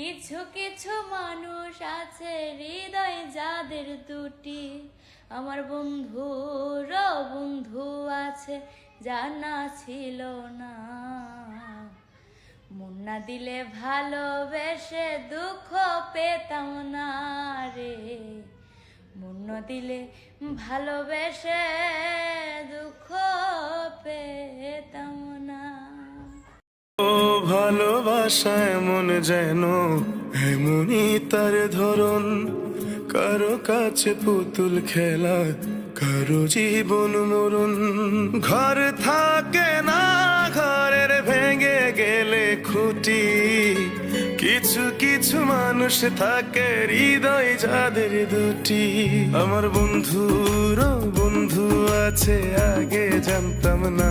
কিছু কিছু মানুষ আছে হৃদয় যাদের দুটি। আমার বন্ধুর বন্ধু আছে, জানা ছিল না। মুন্না দিলে ভালোবেসে দুঃখ পেতাম না রে। মন না দিলে ভালোবেসে দুঃখ পেতাম ভালোবাসা এমন যেন, এমনই তার ধরন। কারও কাছে পুতুল খেলা, কারও জীবন মরণ। ঘর থাকে না, ঘরের ভেঙে গেলে খুঁটি। কিছু কিছু মানুষ থাকে হৃদয় যাদের দুটি। আমার বন্ধুর বন্ধু আছে, আগে জানতাম না।